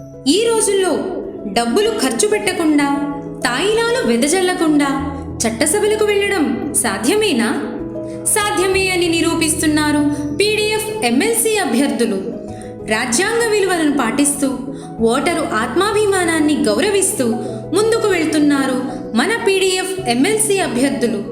ఈ రోజుల్లో డబ్బులు ఖర్చు పెట్టకుండా తాయిలాలు వెదజల్లకుండా చట్టసభలకు వెళ్ళడం సాధ్యమేనా? సాధ్యమే అని నిరూపిస్తున్నారు పీడీఎఫ్ ఎమ్మెల్సీ అభ్యర్థులు. రాజ్యాంగ విలువలను పాటిస్తూ ఓటరు ఆత్మాభిమానాన్ని గౌరవిస్తూ ముందుకు వెళ్తున్నారు మన పీడీఎఫ్ ఎమ్మెల్సీ అభ్యర్థులు.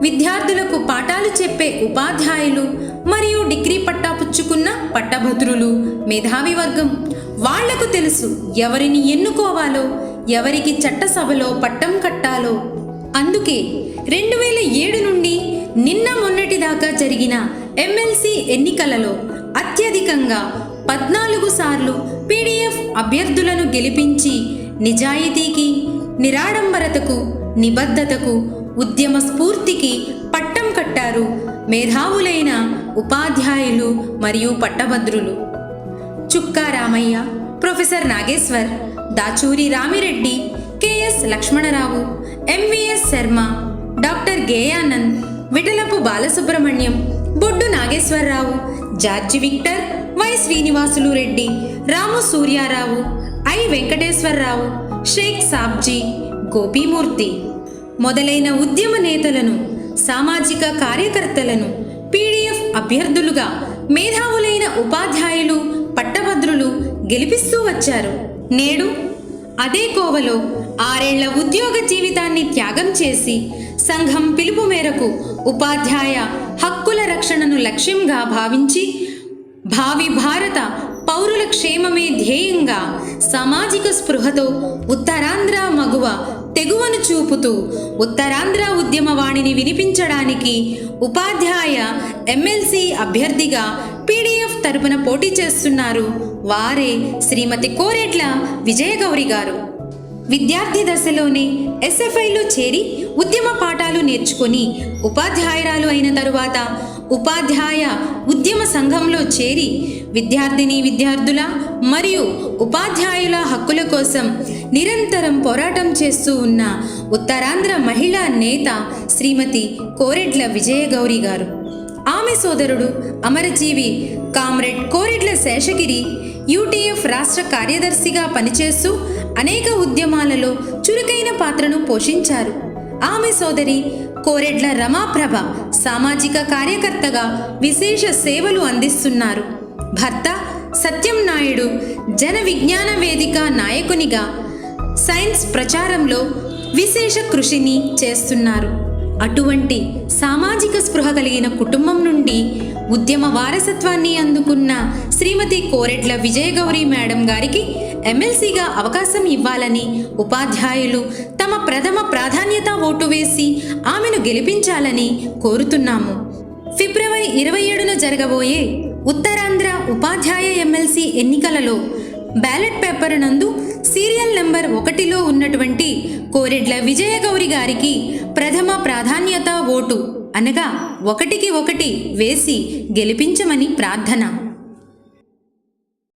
విద్యార్థులకు పాఠాలు చెప్పే ఉపాధ్యాయులు మరియు డిగ్రీ పట్టా పుచ్చుకున్న పట్టభద్రులు మేధావి వర్గం. వాళ్ళకు తెలుసు ఎవరిని ఎన్నుకోవాలో ఎవరికి చట్టసభలో పట్టం కట్టాలో. అందుకే రెండు వేల ఏడు నుండి నిన్న మొన్నటి దాకా జరిగిన ఎమ్మెల్సీ ఎన్నికలలో అత్యధికంగా పద్నాలుగు సార్లు పీడీఎఫ్ అభ్యర్థులను గెలిపించి నిజాయితీకి నిరాడంబరతకు నిబద్ధతకు ఉద్యమ స్ఫూర్తికి పట్టం కట్టారు మేధావులైన ఉపాధ్యాయులు మరియు పట్టభద్రులు. Chukka Ramaiah professor Nageshwar Dachuri Ramireddy KS Lakshmanarao MVS Sharma doctor Geyanand Vitalapu Balasubrahmanyam Boddu Nageswararao George Victor Y Srinivasulu Reddy Ramu Suryarao I Venkateswararao Sheikh Sabji Gopimurthy. మొదలైన ఉద్యమ నేతలను సామాజిక కార్యకర్తలను పీడీఎఫ్ అభ్యర్థులుగా మేధావులైన ఉపాధ్యాయులు పట్టభద్రులు గెలిపిస్తూ వచ్చారు. నేడు అదే కోవలో ఆరేళ్ళ ఉద్యోగ జీవితాన్ని త్యాగం చేసి సంఘం పిలుపు మేరకు ఉపాధ్యాయ హక్కుల రక్షణను లక్ష్యంగా భావించి భావి భారత పౌరుల క్షేమమే ధ్యేయంగా సామాజిక స్పృహతో ఉత్తరాంధ్ర మగువ తెగువను చూపుతూ ఉత్తరాంధ్ర ఉద్యమవాణిని వినిపించడానికి ఉపాధ్యాయ ఎమ్మెల్సీ అభ్యర్థిగా పీడీఎఫ్ తరపున పోటీ చేస్తున్నారు. వారే శ్రీమతి కోరెట్ల విజయగౌరి గారు. విద్యార్థి దశలోనే ఎస్ఎఫ్ఐలో చేరి ఉద్యమ పాఠాలు నేర్చుకొని ఉపాధ్యాయురాలు అయిన తరువాత ఉపాధ్యాయ ఉద్యమ సంఘంలో చేరి విద్యార్థిని విద్యార్థుల మరియు ఉపాధ్యాయుల హక్కుల కోసం నిరంతరం పోరాటం చేస్తూ ఉన్న ఉత్తరాంధ్ర మహిళా నేత శ్రీమతి కోరెడ్ల విజయగౌరి గారు. ఆమె సోదరుడు అమరజీవి కామ్రేడ్ కోరెడ్ల శేషగిరి యూటీఎఫ్ రాష్ట్ర కార్యదర్శిగా పనిచేస్తూ అనేక ఉద్యమాలలో చురుకైన పాత్రను పోషించారు. ఆమె సోదరి కోరెడ్ల రమాప్రభ సామాజిక కార్యకర్తగా విశేష సేవలు అందిస్తున్నారు. భర్త సత్యం నాయుడు జన విజ్ఞాన వేదిక నాయకునిగా సైన్స్ ప్రచారంలో విశేష కృషిని చేస్తున్నారు. అటువంటి సామాజిక స్పృహ కలిగిన కుటుంబం నుండి ఉద్యమ వారసత్వాన్ని అందుకున్న శ్రీమతి కోరెట్ల విజయగౌరి మేడం గారికి ఎమ్మెల్సీగా అవకాశం ఇవ్వాలని ఉపాధ్యాయులు తమ ప్రథమ ప్రాధాన్యత ఓటు వేసి ఆమెను గెలిపించాలని కోరుతున్నాము. ఫిబ్రవరి ఇరవై ఏడున జరగబోయే ఉత్తరాంధ్ర ఉపాధ్యాయ ఎమ్మెల్సీ ఎన్నికలలో బ్యాలెట్ పేపర్ నందు సీరియల్ నెంబర్ ఒకటిలో ఉన్నటువంటి కోరెడ్ల విజయగౌరి గారికి ప్రథమ ప్రాధాన్యత ఓటు. అనగా ఒకటికి ఒకటి వేసి గెలిపించమని ప్రార్థన.